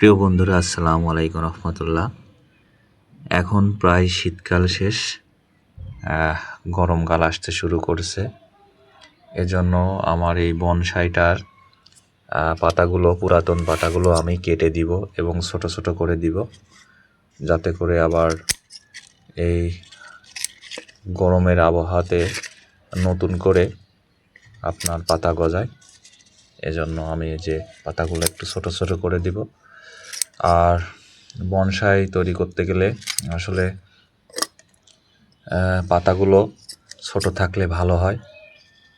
প্রিয় বন্ধুরা, আসসালামু আলাইকুম রহমতুল্লাহ। এখন প্রায় শীতকাল শেষ গরমকাল আসতে শুরু করছে। এজন্য আমার এই বনসাইটার পাতাগুলো, পুরাতন পাতাগুলো আমি কেটে দিব এবং ছোট ছোট করে দিব, যাতে করে আবার এই গরমের আবহাওয়াতে নতুন করে আপনার পাতা গজায়। এজন্য আমি এই যে পাতাগুলো একটু ছোট ছোট করে দিব। আর বনসাই তৈরি করতে গেলে আসলে পাতাগুলো ছোট থাকলে ভালো হয়।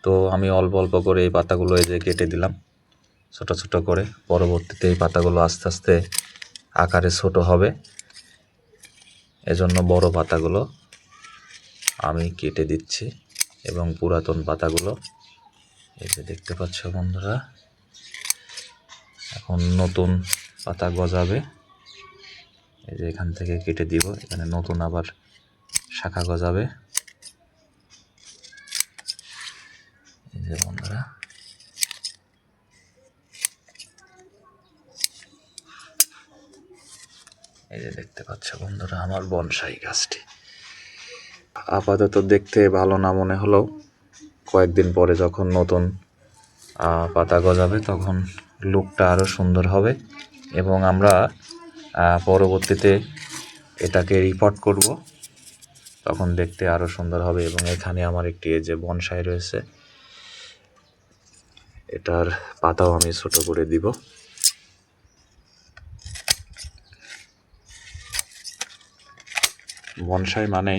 তো আমি অল্প অল্প করে এই পাতাগুলো এই যে কেটে দিলাম, ছোট ছোট করে। পরবর্তীতে এই পাতাগুলো আস্তে আস্তে আকারে ছোট হবে। এজন্য বড় পাতাগুলো আমি কেটে দিচ্ছি এবং পুরাতন পাতাগুলো এই যে দেখতে পাচ্ছ বন্ধুরা, এখন নতুন পাতা গজাবে। এই যে এখান থেকে কেটে দিব, এখানে নতুন আবার শাখা গজাবে। এই যে বন্ধুরা, এই যে দেখতে পাচ্ছ বন্ধুরা আমার বনসাই গাছটি। আপাতত দেখতে ভালো না মনে হলেও কয়েকদিন পরে যখন নতুন পাতা গজাবে তখন লুকটা আরও সুন্দর হবে এবং আমরা পরবর্তীতে এটাকে রিপোর্ট করব। তখন দেখতে আরও সুন্দর হবে এবং এখানে আমার একটি যে বনসাই রয়েছে, এটার পাতাও আমি ছোট করে দিব। বনসাই মানে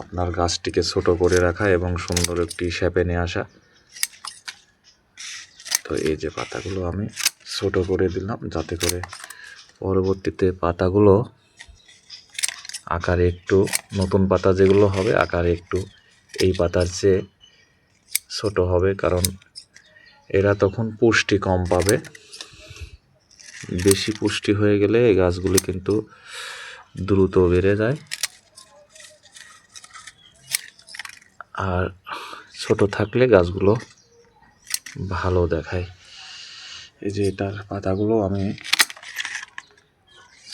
আপনার গাছটিকে ছোট করে রাখা এবং সুন্দর একটি শেপে নিয়ে আসা। তো এই যে পাতাগুলো আমি ছোট করে দিলাম যাতে করে পরবর্তীতে পাতাগুলো আকারে একটু নতুন পাতা যেগুলো হবে, আকারে একটু এই পাতার চেয়ে ছোট হবে কারণ এরা তখন পুষ্টি কম পাবে। বেশি পুষ্টি হয়ে গেলে এই গাছগুলি কিন্তু দ্রুত বেড়ে যায়। আর ছোট থাকলে গাছগুলো ভালো দেখায়। এই যে এটার পাতাগুলো আমি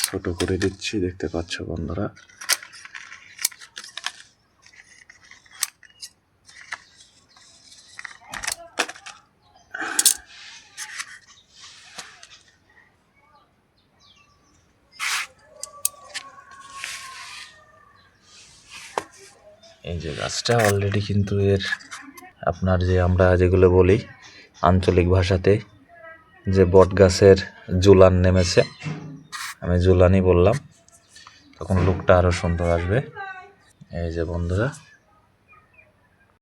ছোট করে দিচ্ছি, দেখতে পাচ্ছ বন্ধুরা। এই যে গাছটা অলরেডি কিন্তু এর আপনার যে আমরা যেগুলো বলি আঞ্চলিক ভাষাতে যে বট গাছের জুলান নেমেছে, আমি জুলানই বললাম, তখন লুকটা আরও সুন্দর আসবে। এই যে বন্ধুরা